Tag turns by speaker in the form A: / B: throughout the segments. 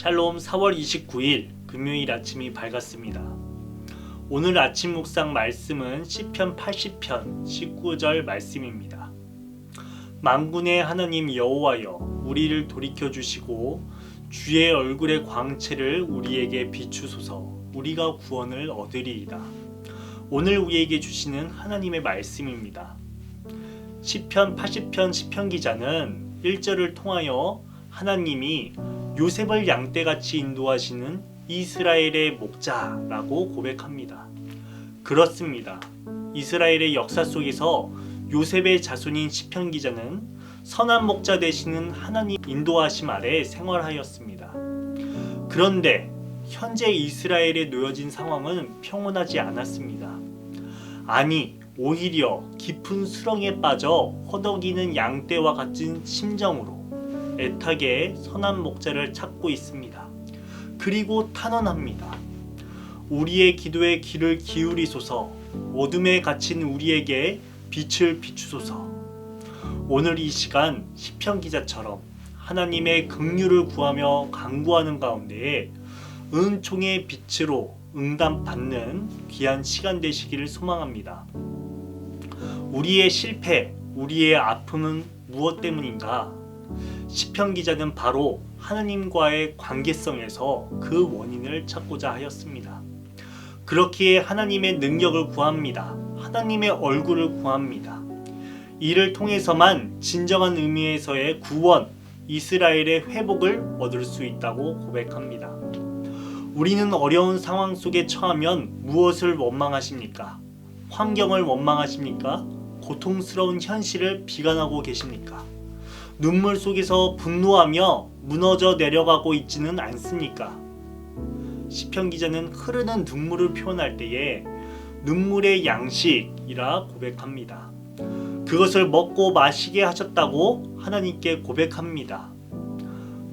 A: 샬롬 4월 29일 금요일 아침이 밝았습니다. 오늘 아침 묵상 말씀은 시편 80편 19절 말씀입니다. 만군의 하나님 여호와여 우리를 돌이켜 주시고 주의 얼굴의 광채를 우리에게 비추소서 우리가 구원을 얻으리이다. 오늘 우리에게 주시는 하나님의 말씀입니다. 시편 80편 시편 기자는 1절을 통하여 하나님이 요셉을 양떼같이 인도하시는 이스라엘의 목자라고 고백합니다. 그렇습니다. 이스라엘의 역사 속에서 요셉의 자손인 시편 기자는 선한 목자 되시는 하나님 인도하심 아래 생활하였습니다. 그런데 현재 이스라엘에 놓여진 상황은 평온하지 않았습니다. 아니, 오히려 깊은 수렁에 빠져 허덕이는 양떼와 같은 심정으로 애타게 선한 목자를 찾고 있습니다. 그리고 탄원합니다. 우리의 기도에 귀를 기울이소서 어둠에 갇힌 우리에게 빛을 비추소서 오늘 이 시간 시편 기자처럼 하나님의 긍휼을 구하며 간구하는 가운데에 은총의 빛으로 응답받는 귀한 시간 되시기를 소망합니다. 우리의 실패, 우리의 아픔은 무엇 때문인가? 시편 기자는 바로 하나님과의 관계성에서 그 원인을 찾고자 하였습니다. 그렇기에 하나님의 능력을 구합니다. 하나님의 얼굴을 구합니다. 이를 통해서만 진정한 의미에서의 구원, 이스라엘의 회복을 얻을 수 있다고 고백합니다. 우리는 어려운 상황 속에 처하면 무엇을 원망하십니까? 환경을 원망하십니까? 고통스러운 현실을 비관하고 계십니까? 눈물 속에서 분노하며 무너져 내려가고 있지는 않습니까? 시편 기자는 흐르는 눈물을 표현할 때에 눈물의 양식이라 고백합니다. 그것을 먹고 마시게 하셨다고 하나님께 고백합니다.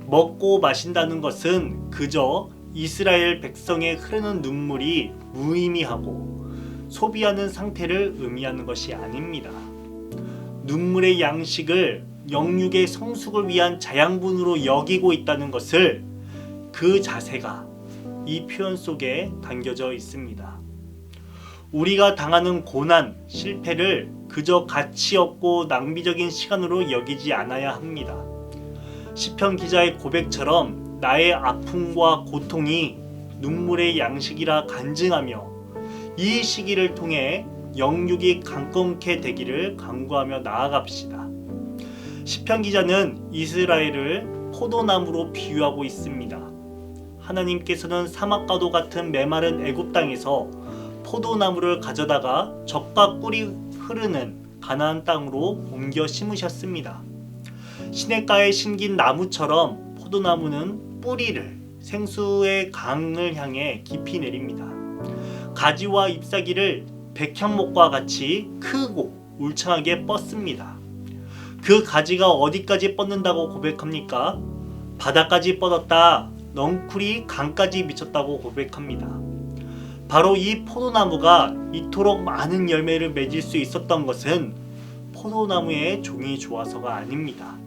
A: 먹고 마신다는 것은 그저 이스라엘 백성의 흐르는 눈물이 무의미하고 소비하는 상태를 의미하는 것이 아닙니다. 눈물의 양식을 영육의 성숙을 위한 자양분으로 여기고 있다는 것을 그 자세가 이 표현 속에 담겨져 있습니다. 우리가 당하는 고난, 실패를 그저 가치 없고 낭비적인 시간으로 여기지 않아야 합니다. 시편 기자의 고백처럼 나의 아픔과 고통이 눈물의 양식이라 간증하며 이 시기를 통해 영육이 강건케 되기를 간구하며 나아갑시다. 시편 기자는 이스라엘을 포도나무로 비유하고 있습니다. 하나님께서는 사막과도 같은 메마른 애굽 땅에서 포도나무를 가져다가 적과 꿀이 흐르는 가나안 땅으로 옮겨 심으셨습니다. 시냇가에 심긴 나무처럼 포도나무는 뿌리를 생수의 강을 향해 깊이 내립니다. 가지와 잎사귀를 백향목과 같이 크고 울창하게 뻗습니다. 그 가지가 어디까지 뻗는다고 고백합니까? 바다까지 뻗었다. 넝쿨이 강까지 미쳤다고 고백합니다. 바로 이 포도나무가 이토록 많은 열매를 맺을 수 있었던 것은 포도나무의 종이 좋아서가 아닙니다.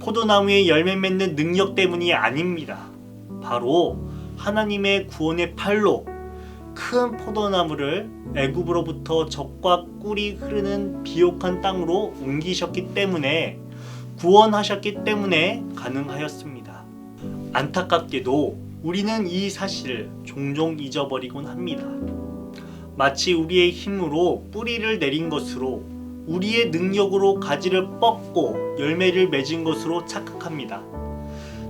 A: 포도나무의 열매 맺는 능력 때문이 아닙니다. 바로 하나님의 구원의 팔로 큰 포도나무를 애굽으로부터 적과 꿀이 흐르는 비옥한 땅으로 옮기셨기 때문에 구원하셨기 때문에 가능하였습니다. 안타깝게도 우리는 이 사실을 종종 잊어버리곤 합니다. 마치 우리의 힘으로 뿌리를 내린 것으로 우리의 능력으로 가지를 뻗고 열매를 맺은 것으로 착각합니다.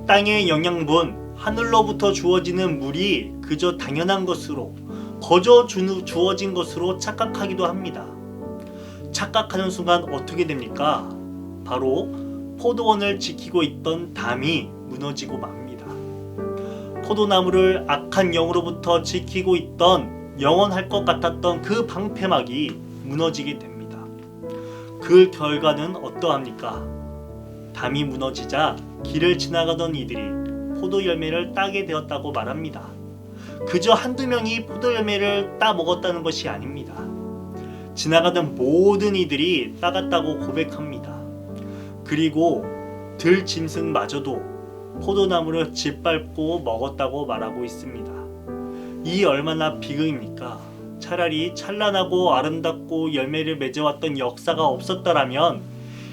A: 땅의 영양분, 하늘로부터 주어지는 물이 그저 당연한 것으로 거저 주, 주어진 것으로 착각하기도 합니다. 착각하는 순간 어떻게 됩니까? 바로 포도원을 지키고 있던 담이 무너지고 맙니다. 포도나무를 악한 영으로부터 지키고 있던 영원할 것 같았던 그 방패막이 무너지게 됩니다. 그 결과는 어떠합니까? 담이 무너지자 길을 지나가던 이들이 포도 열매를 따게 되었다고 말합니다. 그저 한두 명이 포도 열매를 따 먹었다는 것이 아닙니다. 지나가던 모든 이들이 따갔다고 고백합니다. 그리고 들 짐승마저도 포도나무를 짓밟고 먹었다고 말하고 있습니다. 이 얼마나 비극입니까? 차라리 찬란하고 아름답고 열매를 맺어왔던 역사가 없었더라면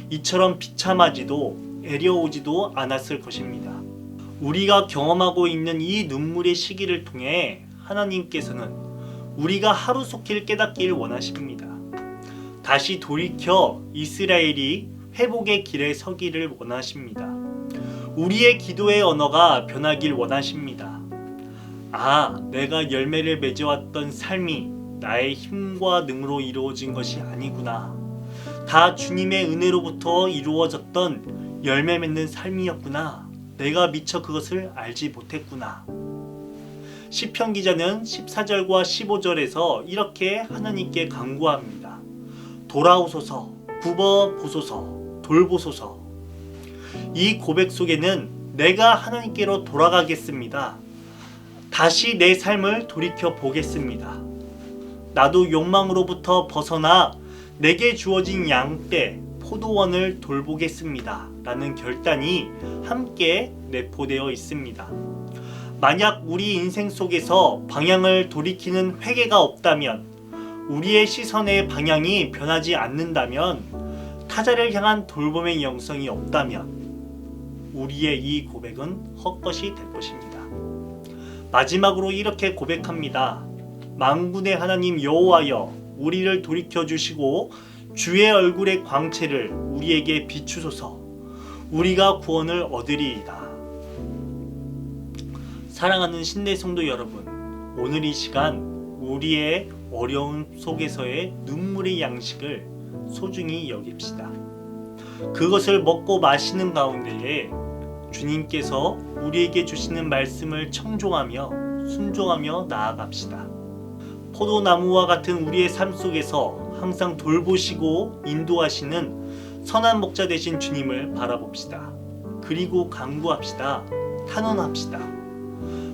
A: 이처럼 비참하지도 애려오지도 않았을 것입니다. 우리가 경험하고 있는 이 눈물의 시기를 통해 하나님께서는 우리가 하루속히 깨닫길 원하십니다. 다시 돌이켜 이스라엘이 회복의 길에 서기를 원하십니다. 우리의 기도의 언어가 변하길 원하십니다. 아, 내가 열매를 맺어왔던 삶이 나의 힘과 능으로 이루어진 것이 아니구나. 다 주님의 은혜로부터 이루어졌던 열매 맺는 삶이었구나. 내가 미처 그것을 알지 못했구나. 시편 기자는 14절과 15절에서 이렇게 하나님께 간구합니다. 돌아오소서, 굽어 보소서, 돌보소서. 이 고백 속에는 내가 하나님께로 돌아가겠습니다. 다시 내 삶을 돌이켜 보겠습니다. 나도 욕망으로부터 벗어나 내게 주어진 양떼 포도원을 돌보겠습니다. 라는 결단이 함께 내포되어 있습니다. 만약 우리 인생 속에서 방향을 돌이키는 회개가 없다면 우리의 시선의 방향이 변하지 않는다면 타자를 향한 돌봄의 영성이 없다면 우리의 이 고백은 헛것이 될 것입니다. 마지막으로 이렇게 고백합니다. 만군의 하나님 여호와여 우리를 돌이켜 주시고 주의 얼굴의 광채를 우리에게 비추소서 우리가 구원을 얻으리이다. 사랑하는 신대 성도 여러분, 오늘 이 시간 우리의 어려움 속에서의 눈물의 양식을 소중히 여깁시다. 그것을 먹고 마시는 가운데에 주님께서 우리에게 주시는 말씀을 청종하며 순종하며 나아갑시다. 포도나무와 같은 우리의 삶 속에서 항상 돌보시고 인도하시는 선한 목자 되신 주님을 바라봅시다. 그리고 간구합시다. 탄원합시다.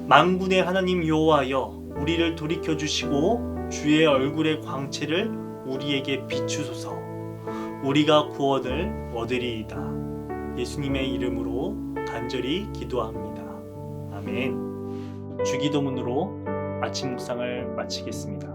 A: 만군의 하나님 여호와여 우리를 돌이켜 주시고 주의 얼굴의 광채를 우리에게 비추소서. 우리가 구원을 얻으리이다. 예수님의 이름으로 간절히 기도합니다. 아멘. 주기도문으로 아침 묵상을 마치겠습니다.